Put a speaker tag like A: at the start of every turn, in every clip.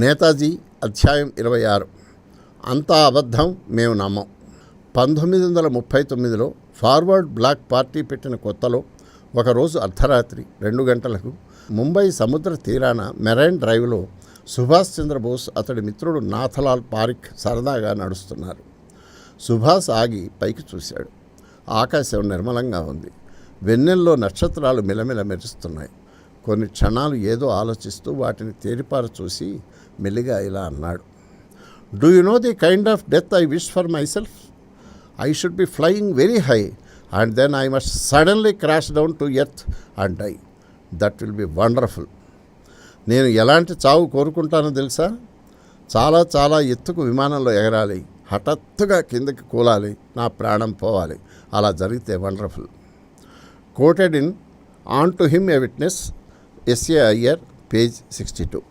A: నేతాజీ అధ్యాయం ఇరవై ఆరు. అంతా అబద్ధం మేము నమ్మం. పంతొమ్మిది వందల ముప్పై తొమ్మిదిలో ఫార్వర్డ్ బ్లాక్ పార్టీ పెట్టిన కొత్తలో ఒకరోజు అర్ధరాత్రి రెండు గంటలకు ముంబై సముద్ర తీరాన మెరైన్ డ్రైవ్లో సుభాష్ చంద్రబోస్ అతడి మిత్రుడు నాథలాల్ పారిక్ సరదాగా నడుస్తున్నారు. సుభాష్ ఆగి పైకి చూశాడు. ఆకాశం నిర్మలంగా ఉంది. వెన్నెల్లో నక్షత్రాలు మిలమిల మెరుస్తున్నాయి. కొన్ని క్షణాలు ఏదో ఆలోచిస్తూ వాటిని తేరిపార చూసి మెల్లిగా ఇలా అన్నాడు. Do you know the kind of death I wish for myself I should be flying very high and then I must suddenly crash down to earth and die that will be wonderful నేను ఎలాంటి చావు కోరుకుంటానో తెలుసా? చాలా చాలా ఎత్తుకు విమానంలో ఎగరాలి. హఠాత్తుగా కిందకి కూలాలి. నా ప్రాణం పోవాలి. అలా జరిగితే wonderful quoted in unto him a witness S A Ayer page sixty two.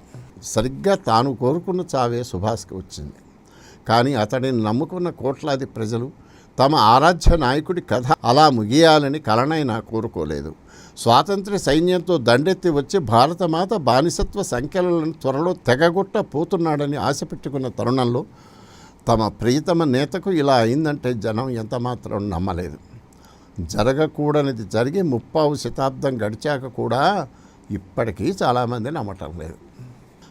A: సరిగ్గా తాను కోరుకున్న చావే సుభాష్కి వచ్చింది. కానీ అతడిని నమ్ముకున్న కోట్లాది ప్రజలు తమ ఆరాధ్య నాయకుడి కథ అలా ముగియాలని కలనైనా కోరుకోలేదు. స్వాతంత్ర సైన్యంతో దండెత్తి వచ్చి భారతమాత బానిసత్వ సంఖ్యలను త్వరలో తెగగొట్ట పోతున్నాడని ఆశ పెట్టుకున్న తరుణంలో తమ ప్రియతమ నేతకు ఇలా అయిందంటే జనం ఎంతమాత్రం నమ్మలేదు. జరగకూడనిది జరిగి ముప్పావు శతాబ్దం గడిచాక కూడా ఇప్పటికీ చాలామంది నమ్మటం లేదు.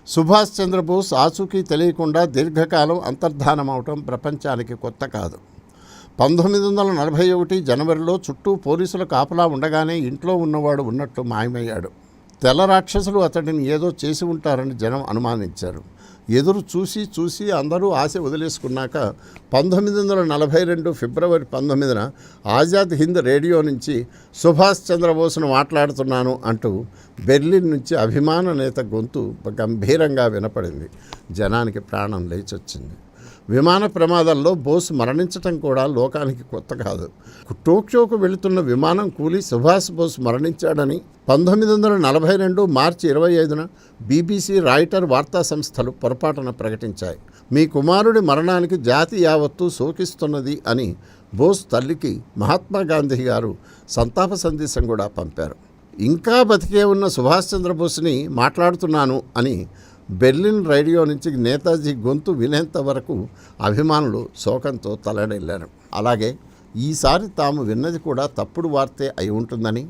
A: సుభాష్ చంద్రబోస్ ఆచూకీ తెలియకుండా దీర్ఘకాలం అంతర్ధానం అవటం ప్రపంచానికి కొత్త కాదు. పంతొమ్మిది వందల నలభై ఒకటి జనవరిలో చుట్టూ పోలీసుల కాపలా ఉండగానే ఇంట్లో ఉన్నవాడు ఉన్నట్టు మాయమయ్యాడు. తెల్ల రాక్షసులు అతడిని ఏదో చేసి ఉంటారని జనం అనుమానించారు. ఎదురు చూసి చూసి అందరూ ఆశ వదిలేసుకున్నాక పంతొమ్మిది వందల నలభై రెండు ఫిబ్రవరి పంతొమ్మిదిన ఆజాద్ హింద్ రేడియో నుంచి సుభాష్ చంద్రబోస్ను మాట్లాడుతున్నాను అంటూ బెర్లిన్ నుంచి అభిమాన నేత గొంతు గంభీరంగా వినపడింది. జనానికి ప్రాణం లేచొచ్చింది. విమాన ప్రమాదంలో బోస్ మరణించటం కూడా లోకానికి కొత్త కాదు. టోక్యోకు వెళుతున్న విమానం కూలి సుభాష్ బోస్ మరణించాడని పంతొమ్మిది వందల నలభై రెండు మార్చి ఇరవై ఐదున బీబీసీ రాయిటర్ వార్తా సంస్థలు పొరపాటున ప్రకటించాయి. మీ కుమారుడి మరణానికి జాతి యావత్తు శోకిస్తున్నది అని బోస్ తల్లికి మహాత్మా గాంధీ గారు సంతాప సందేశం కూడా పంపారు. ఇంకా బతికే ఉన్న సుభాష్ చంద్రబోస్ని మాట్లాడుతున్నాను అని బెర్లిన్ రేడియో నుంచి నేతాజీ గొంతు వినేంత వరకు అభిమానులు శోకంతో తలడెళ్ళారు అలాగే ఈసారి తాము విన్నది కూడా తప్పుడు వార్తే అయి ఉంటుందని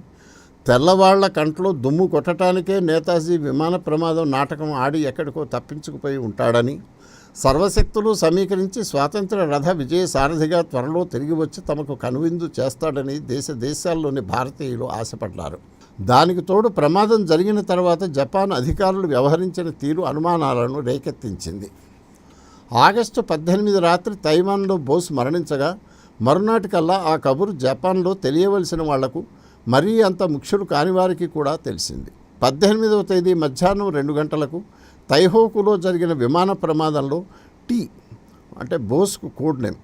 A: తెల్లవాళ్ళ కంట్లో దుమ్ము కొట్టడానికే నేతాజీ విమాన ప్రమాదం నాటకం ఆడి ఎక్కడికో తప్పించుకుపోయి ఉంటాడని సర్వశక్తులు సమీకరించి స్వాతంత్ర రథ విజయ సారథిగా త్వరలో తిరిగి వచ్చి తమకు కనువిందు చేస్తాడని దేశ దేశాల్లోని భారతీయులు ఆశపడ్డారు. దానికి తోడు ప్రమాదం జరిగిన తర్వాత జపాన్ అధికారులు వ్యవహరించిన తీరు అనుమానాలను రేకెత్తించింది. ఆగస్టు పద్దెనిమిది రాత్రి తైవాన్లో బోస్ మరణించగా మరునాటికల్లా ఆ కబురు జపాన్లో తెలియవలసిన వాళ్ళకు మరీ అంత ముఖ్యులు కాని వారికి కూడా తెలిసింది. పద్దెనిమిదవ తేదీ మధ్యాహ్నం రెండు గంటలకు తైహోకులో జరిగిన విమాన ప్రమాదంలో టీ అంటే బోస్కు కోడ్ నేమ్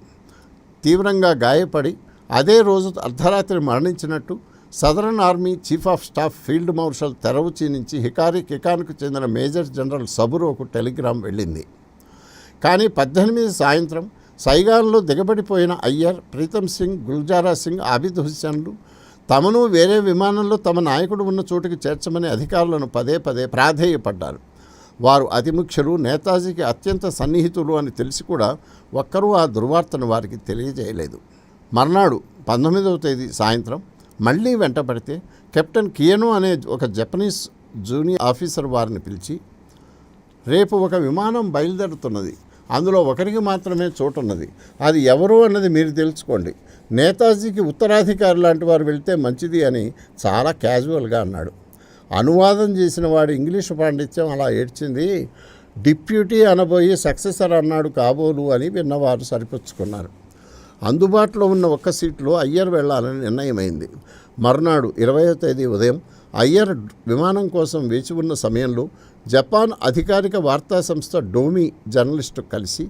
A: తీవ్రంగా గాయపడి అదే రోజు అర్ధరాత్రి మరణించినట్టు southern army chief of staff field marshal తెరవుచి నుంచి హికారి కికాన్కు చెందిన మేజర్ జనరల్ సబురోకు టెలిగ్రామ్ వెళ్ళింది. కానీ పద్దెనిమిది సాయంత్రం సైగాన్లో దిగబడిపోయిన అయ్యర్ ప్రీతం సింగ్ గుల్జారా సింగ్ ఆబిద్ హుస్సేన్లు తమను వేరే విమానంలో తమ నాయకుడు ఉన్న చోటుకి చేర్చమని అధికారులను పదే పదే ప్రాధేయపడ్డారు. వారు అతి ముఖ్యులు నేతాజీకి అత్యంత సన్నిహితులు అని తెలిసి కూడా ఒక్కరూ ఆ దుర్వార్తను వారికి తెలియజేయలేదు. మర్నాడు పంతొమ్మిదవ తేదీ సాయంత్రం మళ్ళీ వెంటపడితే కెప్టెన్ కియనో అనే ఒక జపనీస్ జూనియర్ ఆఫీసర్ వారిని పిలిచి రేపు ఒక విమానం బయలుదేరుతున్నది. అందులో ఒకరికి మాత్రమే చోటున్నది. అది ఎవరు అన్నది మీరు తెలుసుకోండి. నేతాజీకి ఉత్తరాధికారి లాంటి వారు వెళ్తే మంచిది అని చాలా క్యాజువల్గా అన్నాడు. అనువాదం చేసిన వాడు ఇంగ్లీషు పాండిత్యం అలా ఏడ్చింది డిప్యూటీ అనబోయి సక్సెసర్ అన్నాడు కాబోలు అని విన్నవారు సరిపుచ్చుకున్నారు. అందుబాటులో ఉన్న ఒక్క సీట్లో అయ్యర్ వెళ్ళాలని నిర్ణయమైంది. మర్నాడు ఇరవయో తేదీ ఉదయం అయ్యర్ విమానం కోసం వేచి ఉన్న సమయంలో జపాన్ అధికారిక వార్తా సంస్థ డోమి జర్నలిస్టు కలిసి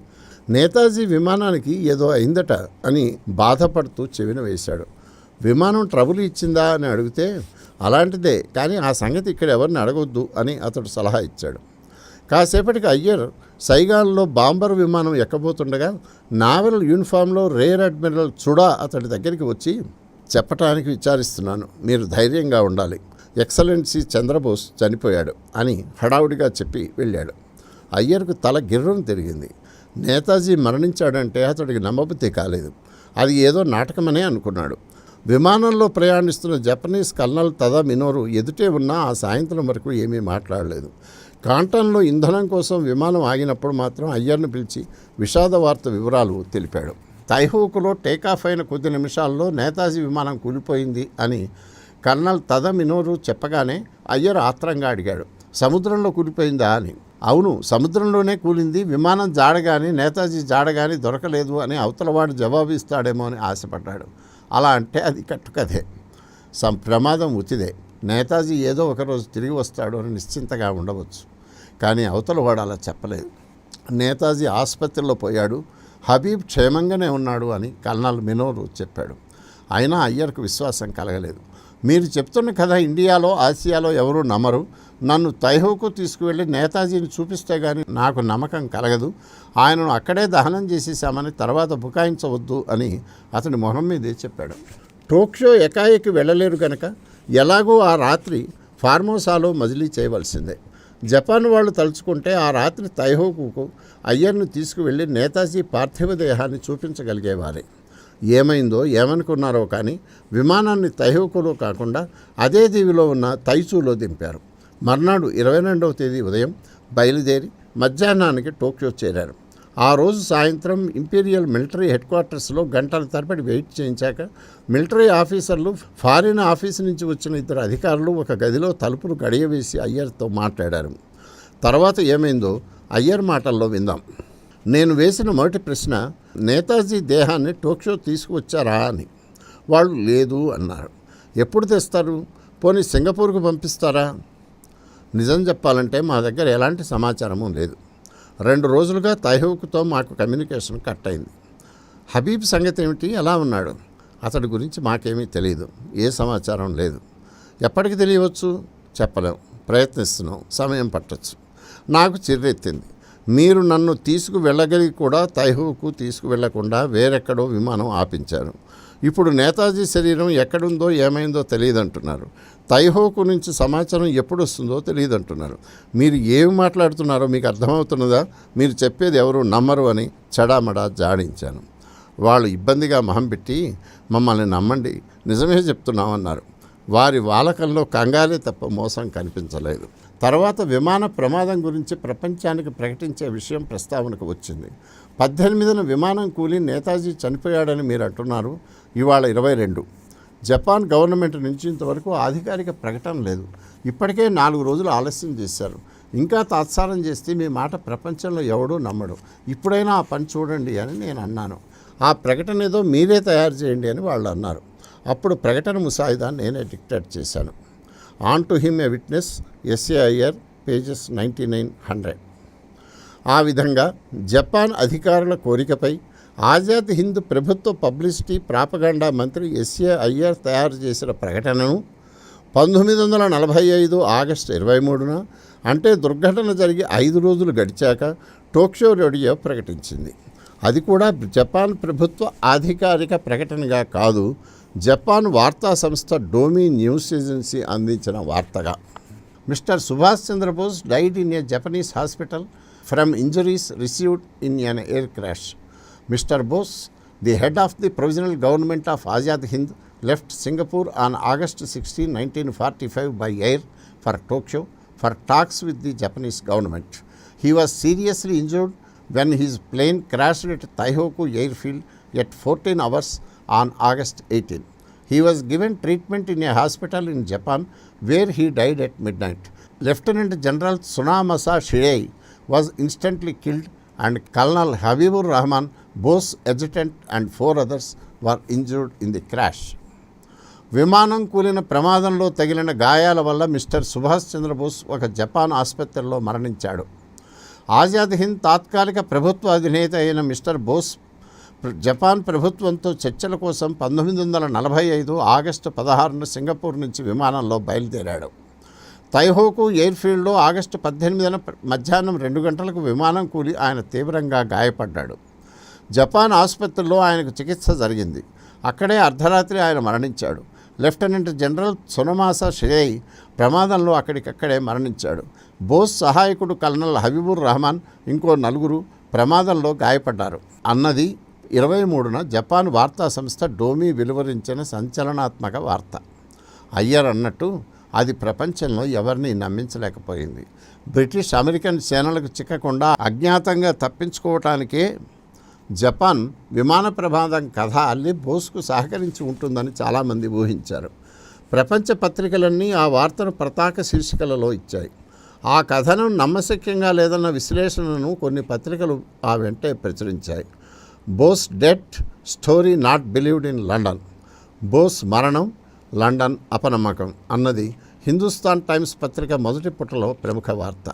A: నేతాజీ విమానానికి ఏదో అయిందట అని బాధపడుతూ చెవిన వేశాడు. విమానం ట్రబుల్ ఇచ్చిందా అని అడిగితే అలాంటిదే కానీ ఆ సంగతి ఇక్కడ ఎవరిని అడగొద్దు అని అతడు సలహా ఇచ్చాడు. కాసేపటికి అయ్యర్ సైగాన్లో బాంబర్ విమానం ఎక్కబోతుండగా నావెల్ యూనిఫామ్లో రేర్ అడ్మిరల్ చుడా అతడి దగ్గరికి వచ్చి చెప్పటానికి విచారిస్తున్నాను. మీరు ధైర్యంగా ఉండాలి. ఎక్సలెన్సీ చంద్రబోస్ చనిపోయాడు అని హడావుడిగా చెప్పి వెళ్ళాడు. అయ్యర్కు తల గిర్రం తిరిగింది. నేతాజీ మరణించాడంటే అతడికి నమ్మబుద్ధి కాలేదు. అది ఏదో నాటకమనే అనుకున్నాడు. విమానంలో ప్రయాణిస్తున్న జపనీస్ కల్నల్ తదా మినోరు ఎదుటే ఉన్నా ఆ సాయంత్రం వరకు ఏమీ మాట్లాడలేదు. కాంటన్లో ఇంధనం కోసం విమానం ఆగినప్పుడు మాత్రం అయ్యర్ను పిలిచి విషాద వార్త వివరాలు తెలిపాడు. తైహూకులో టేకాఫ్ అయిన కొద్ది నిమిషాల్లో నేతాజీ విమానం కూలిపోయింది అని కర్నల్ తద మినోరు చెప్పగానే అయ్యర్ ఆత్రంగా అడిగాడు. సముద్రంలో కూలిపోయిందా అని. అవును సముద్రంలోనే కూలింది. విమానం జాడగాని నేతాజీ జాడగాని దొరకలేదు అని అవతలవాడు జవాబు ఇస్తాడేమో అని ఆశపడ్డాడు. అలా అంటే అది కట్టుకథే. సం ప్రమాదం ఉచిదే నేతాజీ ఏదో ఒకరోజు తిరిగి వస్తాడు అని నిశ్చింతగా ఉండవచ్చు. కానీ అవతల వాడు అలా చెప్పలేదు. నేతాజీ ఆసుపత్రిలో పోయాడు. హబీబ్ క్షేమంగానే ఉన్నాడు అని కల్నాల్ మినోర్ చెప్పాడు. అయినా అయ్యర్కు విశ్వాసం కలగలేదు. మీరు చెప్తున్న కథ ఇండియాలో ఆసియాలో ఎవరూ నమ్మరు. నన్ను తైహోకు తీసుకువెళ్ళి నేతాజీని చూపిస్తే కానీ నాకు నమ్మకం కలగదు. ఆయనను అక్కడే దహనం చేసేసామని తర్వాత బుకాయించవద్దు అని అతని మొహం మీదే చెప్పాడు. టోక్యో ఎకాయికి వెళ్ళలేరు కనుక ఎలాగో ఆ రాత్రి ఫార్మోసాలో మజిలీ చేయవలసిందే. జపాన్ వాళ్ళు తలుచుకుంటే ఆ రాత్రి తైహోకుకు అయ్యర్ను తీసుకువెళ్ళి నేతాజీ పార్థివ దేహాన్ని చూపించగలిగేవారే. ఏమైందో ఏమనుకున్నారో కానీ విమానాన్ని తైహోకులో కాకుండా అదే దీవిలో ఉన్న తైచూలో దింపారు. మర్నాడు ఇరవై రెండవ తేదీ ఉదయం బయలుదేరి మధ్యాహ్నానికి టోక్యో చేరారు. ఆ రోజు సాయంత్రం ఇంపీరియల్ మిలిటరీ హెడ్ క్వార్టర్స్లో గంటల తరబడి వెయిట్ చేయించాక మిలిటరీ ఆఫీసర్లు ఫారిన్ ఆఫీస్ నుంచి వచ్చిన ఇద్దరు అధికారులు ఒక గదిలో తలుపులు గడియవేసి అయ్యర్తో మాట్లాడారు. తర్వాత ఏమైందో అయ్యర్ మాటల్లో విందాం. నేను వేసిన మొదటి ప్రశ్న నేతాజీ దేహాన్ని టోక్యో తీసుకువచ్చారా అని. వాళ్ళు లేదు అన్నారు. ఎప్పుడు తెస్తారు? పోనీ సింగపూర్కు పంపిస్తారా? నిజం చెప్పాలంటే మా దగ్గర ఎలాంటి సమాచారము లేదు. రెండు రోజులుగా తైహూక్తో మాకు కమ్యూనికేషన్ కట్ అయింది. హబీబ్ సంగతి ఏమిటి? ఎలా ఉన్నాడు? అతడి గురించి మాకేమీ తెలియదు ఏ సమాచారం లేదు. ఎప్పటికి తెలియవచ్చు? చెప్పలేం. ప్రయత్నిస్తున్నాం. సమయం పట్టచ్చు. నాకు చిర్రెత్తింది. మీరు నన్ను తీసుకువెళ్ళగలిగి కూడా తైహూకు తీసుకువెళ్ళకుండా వేరెక్కడో విమానం ఆపించారు. ఇప్పుడు నేతాజీ శరీరం ఎక్కడుందో ఏమైందో తెలియదంటున్నారు. తైహోకు నుంచి సమాచారం ఎప్పుడు వస్తుందో తెలియదంటున్నారు. మీరు ఏమి మాట్లాడుతున్నారో మీకు అర్థమవుతున్నదా? మీరు చెప్పేది ఎవరు? నమ్మరు అని చడామడా జాడించాను. వాళ్ళు ఇబ్బందిగా మొహం పెట్టి మమ్మల్ని నమ్మండి నిజమే చెప్తున్నామన్నారు. వారి వాలకంలో కంగారే తప్ప మోసం కనిపించలేదు. తర్వాత విమాన ప్రమాదం గురించి ప్రపంచానికి ప్రకటించే విషయం ప్రస్తావనకు వచ్చింది. పద్దెనిమిదిన విమానం కూలి నేతాజీ చనిపోయాడని మీరు అంటున్నారు. ఇవాళ ఇరవై రెండు. జపాన్ గవర్నమెంట్ నుంచి ఇంతవరకు అధికారిక ప్రకటన లేదు. ఇప్పటికే నాలుగు రోజులు ఆలస్యం చేశారు. ఇంకా తాత్సారం చేస్తే మీ మాట ప్రపంచంలో ఎవడూ నమ్మడు. ఇప్పుడైనా ఆ పని చూడండి అని నేను అన్నాను. ఆ ప్రకటన ఏదో మీరే తయారు చేయండి అని వాళ్ళు అన్నారు. అప్పుడు ప్రకటన ముసాయిదా నేనే డిక్టేట్ చేశాను. On to him a witness SAIR pages ninety nine hundred. ఆ విధంగా జపాన్ అధికారుల కోరికపై ఆజాద్ హింద్ ప్రభుత్వ పబ్లిసిటీ ప్రాపగండా మంత్రి ఎస్ఏ అయ్యర్ తయారు చేసిన ప్రకటనను పంతొమ్మిది వందల నలభై ఐదు ఆగస్టు ఇరవై మూడున అంటే దుర్ఘటన జరిగి ఐదు రోజులు గడిచాక టోక్యో రేడియో ప్రకటించింది. అది కూడా జపాన్ ప్రభుత్వ అధికారిక ప్రకటనగా కాదు జపాన్ వార్తా సంస్థ డోమీ న్యూస్ ఏజెన్సీ అందించిన వార్తగా. Mister Subhash Chandra Bose died in a Japanese hospital from injuries received in an air crash. Mr. Bose, the head of the provisional government of Azad Hind, left Singapore on August 16, 1945 by air for Tokyo for talks with the Japanese government. He was seriously injured when his plane crashed at Taihoku airfield at 14 hours on August 18. He was given treatment in a hospital in Japan where he died at midnight. Lieutenant General Tsunamasa Shirei was instantly killed and Colonel Habibur Rahman Bose adjutant and four others were injured in the crash. విమానం కూలిన ప్రమాదంలో తగిలిన గాయాల వల్ల mister Subhash Chandrabose ఒక Japan ఆసుపత్రిలో మరణించాడు. ఆజాద్ హింద్ తాత్కాలిక ప్రభుత్వ అధినేత అయిన మిస్టర్ బోస్ జపాన్ ప్రభుత్వంతో చర్చల కోసం పంతొమ్మిది వందల నలభై ఐదు ఆగస్టు పదహారున సింగపూర్ నుంచి విమానంలో బయలుదేరాడు. తైహోకు ఎయిర్ఫీల్డ్లో ఆగస్టు పద్దెనిమిదిన మధ్యాహ్నం రెండు గంటలకు విమానం కూలి ఆయన తీవ్రంగా గాయపడ్డాడు. జపాన్ ఆసుపత్రిలో ఆయనకు చికిత్స జరిగింది. అక్కడే అర్ధరాత్రి ఆయన మరణించాడు. లెఫ్టినెంట్ జనరల్ సునమాసా షిరై ప్రమాదంలో అక్కడికక్కడే మరణించాడు. బోస్ సహాయకుడు కల్నల్ హబీబుర్ రహమాన్ ఇంకో నలుగురు ప్రమాదంలో గాయపడ్డారు. అన్నది ఇరవై మూడున జపాన్ వార్తా సంస్థ డోమీ వెలువరించిన సంచలనాత్మక వార్త. అయ్యర్ అన్నట్టు అది ప్రపంచంలో ఎవరిని నమ్మించలేకపోయింది. బ్రిటిష్ అమెరికన్ సేనలకు చిక్కకుండా అజ్ఞాతంగా తప్పించుకోవటానికే జపాన్ విమాన ప్రమాదం కథ అల్లి బోస్కు సహకరించి ఉంటుందని చాలామంది ఊహించారు. ప్రపంచ పత్రికలన్నీ ఆ వార్తను ప్రతాక శీర్షికలలో ఇచ్చాయి. ఆ కథనం నమ్మశక్యంగా లేదన్న విశ్లేషణను కొన్ని పత్రికలు ఆ వెంటే ప్రచురించాయి. Bose death story not believed in London. Bose మరణం లండన్ అపనమ్మకం అన్నది హిందుస్థాన్ టైమ్స్ పత్రిక మొదటి పుటలో ప్రముఖ వార్త.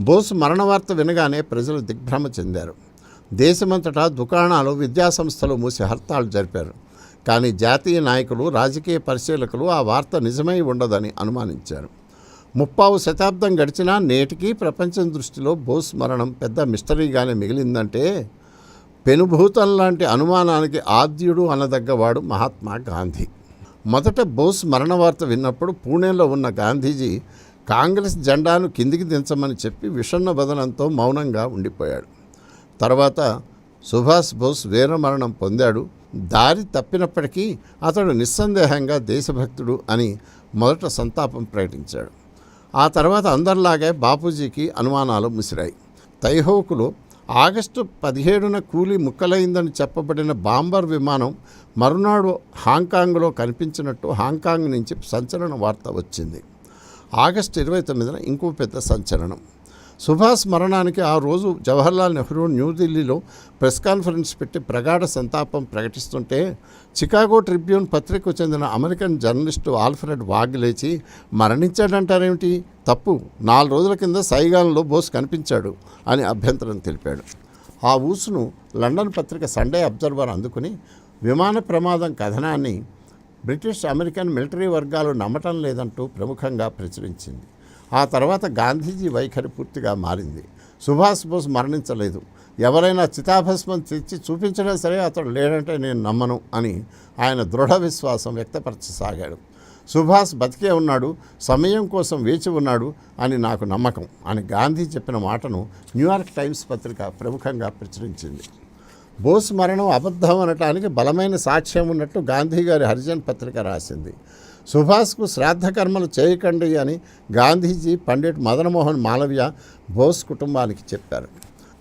A: బోస్ మరణ వార్త వినగానే ప్రజలు దిగ్భ్రమ చెందారు. దేశమంతటా దుకాణాలు విద్యాసంస్థలు మూసి హర్తాలు జరిపారు. కానీ జాతీయ నాయకులు రాజకీయ పరిశీలకులు ఆ వార్త నిజమై ఉండదని అనుమానించారు. ముప్పావు శతాబ్దం గడిచినా నేటికీ ప్రపంచం దృష్టిలో బోస్ మరణం పెద్ద మిస్టరీగానే మిగిలిందంటే పెనుభూతం లాంటి అనుమానానికి ఆద్యుడు అనదగ్గవాడు మహాత్మా గాంధీ. మొదట బోస్ మరణ వార్త విన్నప్పుడు పూణేలో ఉన్న గాంధీజీ కాంగ్రెస్ జెండాను కిందికి దించమని చెప్పి విషన్న బదనంతో మౌనంగా ఉండిపోయాడు. తర్వాత సుభాష్ బోస్ వీరమరణం పొందాడు. దారి తప్పినప్పటికీ అతడు నిస్సందేహంగా దేశభక్తుడు అని మొదట సంతాపం ప్రకటించాడు. ఆ తర్వాత అందరిలాగే బాపూజీకి అనుమానాలు ముసిరాయి. తైహోకులో ఆగస్టు పదిహేడున కూలి ముక్కలైందని చెప్పబడిన బాంబర్ విమానం మరునాడు హాంకాంగ్లో కనిపించినట్టు హాంకాంగ్ నుంచి సంచలన వార్త వచ్చింది. ఆగస్టు ఇరవై తొమ్మిదిన ఇంకో పెద్ద సంచలనం. సుభాష్ మరణానికి ఆ రోజు జవహర్లాల్ నెహ్రూ న్యూఢిల్లీలో ప్రెస్ కాన్ఫరెన్స్ పెట్టి ప్రగాఢ సంతాపం ప్రకటిస్తుంటే చికాగో ట్రిబ్యూన్ పత్రికకు చెందిన అమెరికన్ జర్నలిస్టు ఆల్ఫ్రెడ్ వాగ్ లేచి మరణించాడంటారేమిటి? తప్పు. నాలుగు రోజుల కింద సైగాన్లో బోస్ కనిపించాడు అని అభ్యంతరం తెలిపాడు. ఆ ఊసును లండన్ పత్రిక సండే అబ్జర్వర్ అందుకుని విమాన ప్రమాదం కథనాన్ని బ్రిటిష్ అమెరికన్ మిలిటరీ వర్గాలు నమ్మటం లేదంటూ ప్రముఖంగా ప్రచురించింది. ఆ తర్వాత గాంధీజీ వైఖరి పూర్తిగా మారింది. సుభాష్ బోస్ మరణించలేదు. ఎవరైనా చితాభస్మం తెచ్చి చూపించినా సరే అతడు లేడంటే నేను నమ్మను అని ఆయన దృఢ విశ్వాసం వ్యక్తపరచసాగాడు. సుభాష్ బతికే ఉన్నాడు సమయం కోసం వేచి ఉన్నాడు అని నాకు నమ్మకం అని గాంధీ చెప్పిన మాటను న్యూయార్క్ టైమ్స్ పత్రిక ప్రముఖంగా ప్రచురించింది. బోస్ మరణం అబద్ధం అనటానికి బలమైన సాక్ష్యం ఉన్నట్టు గాంధీ గారి హరిజన్ పత్రిక రాసింది. సుభాష్కు శ్రాద్ధకర్మలు చేయకండి అని గాంధీజీ పండిట్ మదన్మోహన్ మాలవ్య బోస్ కుటుంబానికి చెప్పారు.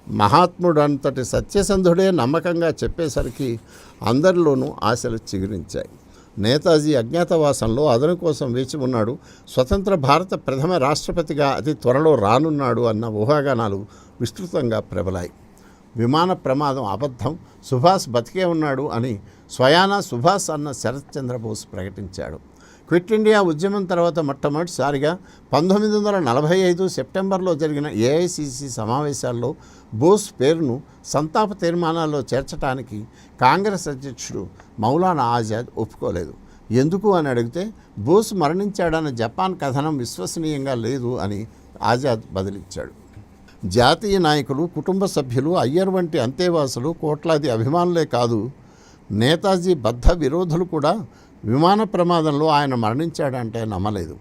A: మహాత్ముడు అంతటి సత్యసంధుడే నమ్మకంగా చెప్పేసరికి అందరిలోనూ ఆశలు చిగురించాయి. నేతాజీ అజ్ఞాతవాసంలో అదను కోసం వేచి ఉన్నాడు. స్వతంత్ర భారత ప్రథమ రాష్ట్రపతిగా అతి త్వరలో రానున్నాడు అన్న ఊహాగానాలు విస్తృతంగా ప్రబలాయి. విమాన ప్రమాదం అబద్ధం సుభాష్ బతికే ఉన్నాడు అని స్వయానా సుభాష్ అన్న శరత్ చంద్రబోస్ ప్రకటించాడు. క్విట్ ఇండియా ఉద్యమం తర్వాత మొట్టమొదటిసారిగా పంతొమ్మిది వందల నలభై ఐదు సెప్టెంబర్లో జరిగిన ఏఐసిసి సమావేశాల్లో బోస్ పేరును సంతాప తీర్మానాల్లో చేర్చడానికి కాంగ్రెస్ అధ్యక్షుడు మౌలానా ఆజాద్ ఒప్పుకోలేదు. ఎందుకు అని అడిగితే బోస్ మరణించాడన్న జపాన్ కథనం విశ్వసనీయంగా లేదు అని ఆజాద్ బదిలిచ్చాడు. జాతీయ నాయకులు కుటుంబ సభ్యులు అయ్యర్ వంటి అంతేవాసులు కోట్లాది అభిమానులే కాదు నేతాజీ బద్ధ విరోధులు కూడా విమాన ప్రమాదంలో ఆయన మరణించాడంటే నమ్మలేదు.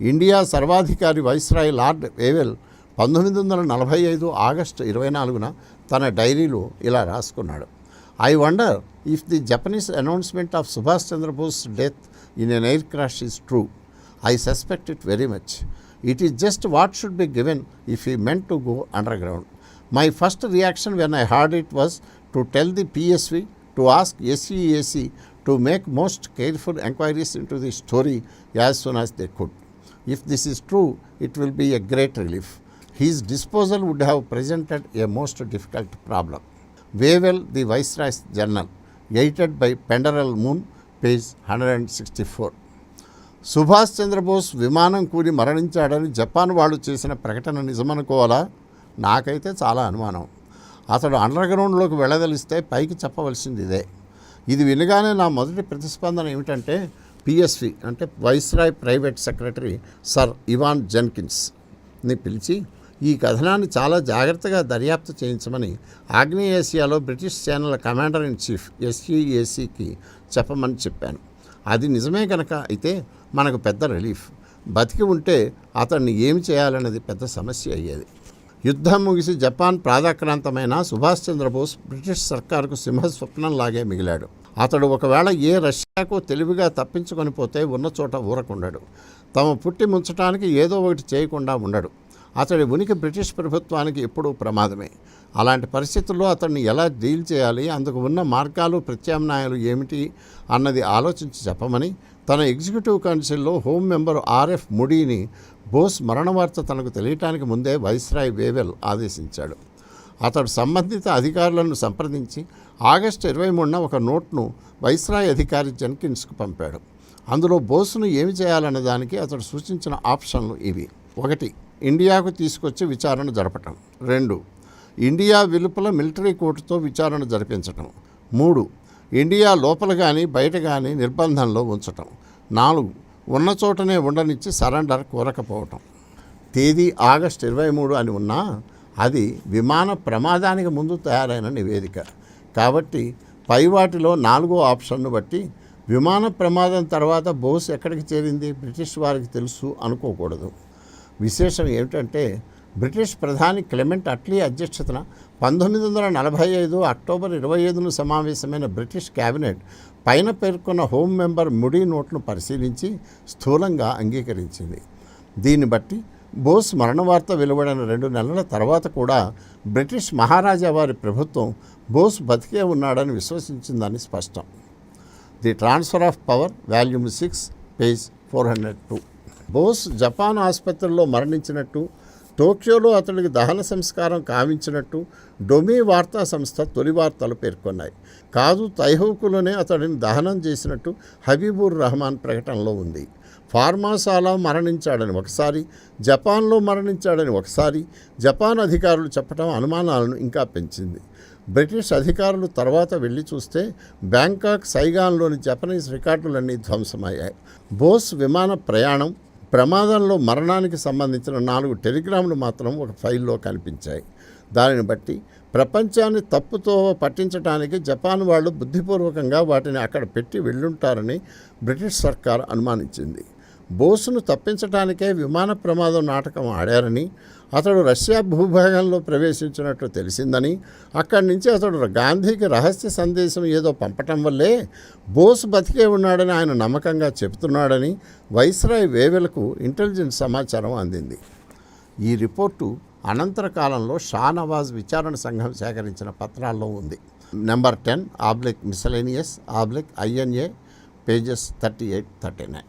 A: ఇండియా సర్వాధికారి వైస్రాయ్ లార్డ్ వేవెల్ పంతొమ్మిది వందల నలభై ఐదు ఆగస్టు ఇరవై నాలుగున తన డైరీలో ఇలా రాసుకున్నాడు. I wonder if the Japanese announcement of Subhash Chandra Bose death in an air crash is true I suspect it very much. It is just what should be given if he meant to go underground my first reaction when I heard it was to tell the PSV to ask SEAC to make most careful enquiries into the story as soon as they could if this is true it will be a great relief his disposal would have presented a most difficult problem Wavell the viceroy's journal edited by Penderel Moon page hundred and sixty four Subhash Chandra Bose విమానం కూలి మరణించాడని Japan వాళ్ళు చేసిన ప్రకటన నిజమనుకోవాలా నాకైతే చాలా అనుమానం అతడు under గ్రౌండ్లోకి వెళ్ళదలిస్తే పైకి చెప్పవలసింది ఇదే ఇది వినగానే నా మొదటి ప్రతిస్పందన ఏమిటంటే పిఎస్వి అంటే viceroy private secretary sir Evan జెన్కిన్స్ని పిలిచి ఈ కథనాన్ని చాలా జాగ్రత్తగా దర్యాప్తు చేయించమని ఆగ్నేయేసియాలో బ్రిటిష్ సేనల కమాండర్ ఇన్ చీఫ్ ఎస్ఈఏసీకి చెప్పమని చెప్పాను. అది నిజమే కనుక అయితే మనకు పెద్ద రిలీఫ్. బతికి ఉంటే అతన్ని ఏమి చేయాలన్నది పెద్ద సమస్య అయ్యేది. యుద్ధం ముగిసి జపాన్ ప్రాధాక్రాంతమైన సుభాష్ చంద్రబోస్ బ్రిటిష్ సర్కారుకు సింహస్వప్నంలాగే మిగిలాడు. అతడు ఒకవేళ ఏ రష్యాకు తెలివిగా తప్పించుకొని పోతే ఉన్న చోట ఊరకుండడు. తమ పుట్టి ముంచటానికి ఏదో ఒకటి చేయకుండా ఉండడు. అతడి ఉనికి బ్రిటిష్ ప్రభుత్వానికి ఎప్పుడూ ప్రమాదమే. అలాంటి పరిస్థితుల్లో అతన్ని ఎలా డీల్ చేయాలి అందుకు ఉన్న మార్గాలు ప్రత్యామ్నాయాలు ఏమిటి అన్నది ఆలోచించి చెప్పమని తన ఎగ్జిక్యూటివ్ కౌన్సిల్లో హోం మెంబర్ ఆర్ఎఫ్ ముడీని బోస్ మరణ వార్త తనకు తెలియటానికి ముందే వైస్రాయ్ వేవెల్ ఆదేశించాడు. అతడు సంబంధిత అధికారులను సంప్రదించి ఆగస్టు ఇరవై మూడున ఒక నోట్ను వైస్రాయ్ అధికారి జెన్కిన్స్కు పంపాడు. అందులో బోస్ను ఏమి చేయాలనే దానికి అతడు సూచించిన ఆప్షన్లు ఇవి. ఒకటి ఇండియాకు తీసుకొచ్చి విచారణ జరపటం. రెండు ఇండియా వెలుపల మిలిటరీ కోర్టుతో విచారణ జరిపించటం. మూడు ఇండియా లోపల కానీ బయట కానీ నిర్బంధంలో ఉంచటం. నాలుగు ఉన్న చోటనే ఉండనిచ్చి సరెండర్ కోరకపోవటం. తేదీ ఆగస్టు ఇరవై మూడు అని ఉన్నా అది విమాన ప్రమాదానికి ముందు తయారైన నివేదిక. కాబట్టి పై వాటిలో నాలుగో ఆప్షన్ను బట్టి విమాన ప్రమాదం తర్వాత బోస్ ఎక్కడికి చేరింది బ్రిటిష్ వారికి తెలుసు అనుకోకూడదు. విశేషం ఏమిటంటే బ్రిటిష్ ప్రధాని క్లెమెంట్ అట్లీ అధ్యక్షతన పంతొమ్మిది వందల నలభై ఐదు అక్టోబర్ ఇరవై ఐదును సమావేశమైన బ్రిటిష్ కేబినెట్ పైన పేర్కొన్న హోం మెంబర్ ముడి నోట్ను పరిశీలించి స్థూలంగా అంగీకరించింది. దీన్ని బట్టి బోస్ మరణ వార్త వెలువడిన రెండు నెలల తర్వాత కూడా బ్రిటిష్ మహారాజా వారి ప్రభుత్వం బోస్ బతికే ఉన్నాడని విశ్వసించిందని స్పష్టం. The transfer of power volume six page four hundred two. Bose Japan ఆసుపత్రిలో మరణించినట్టు టోక్యోలో అతడికి దహన సంస్కారం కావించినట్టు డొమి వార్తా సంస్థ తొలి వార్తలు పేర్కొన్నాయి. కాదు తైహోకులోనే అతడిని దహనం చేసినట్టు హబీబుర్ రహమాన్ ప్రకటనలో ఉంది. ఫార్మాసాలో మరణించాడని ఒకసారి జపాన్లో మరణించాడని ఒకసారి జపాన్ అధికారులు చెప్పడం అనుమానాలను ఇంకా పెంచింది. బ్రిటిష్ అధికారులు తర్వాత వెళ్ళి చూస్తే బ్యాంకాక్ సైగాన్లోని జపనీస్ రికార్డులన్నీ ధ్వంసమయ్యాయి. బోస్ విమాన ప్రయాణం ప్రమాదంలో మరణానికి సంబంధించిన నాలుగు టెలిగ్రాములు మాత్రం ఒక ఫైల్లో కనిపించాయి. దానిని బట్టి ప్రపంచాన్ని తప్పుతో పట్టించడానికి జపాన్ వాళ్ళు బుద్ధిపూర్వకంగా వాటిని అక్కడ పెట్టి వెళ్ళుంటారని బ్రిటిష్ సర్కార్ అనుమానించింది. బోసును తప్పించడానికే విమాన ప్రమాదం నాటకం ఆడారని అతడు రష్యా భూభాగంలో ప్రవేశించినట్లు తెలిసిందని అక్కడి నుంచి అతడు గాంధీకి రహస్య సందేశం ఏదో పంపటం వల్లే బోస్ బతికే ఉన్నాడని ఆయన నమ్మకంగా చెబుతున్నాడని వైస్రాయ్ వేవెలకు ఇంటెలిజెన్స్ సమాచారం అందింది. ఈ రిపోర్టు అనంతర కాలంలో షా నవాజ్ విచారణ సంఘం సేకరించిన పత్రాల్లో ఉంది. Number ten oblique miscellaneous oblique INA pages thirty eight thirty nine.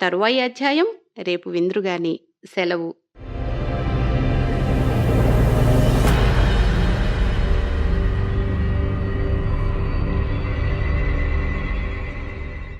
B: తరువాయి అధ్యాయం రేపు విందురుగాని. సెలవు.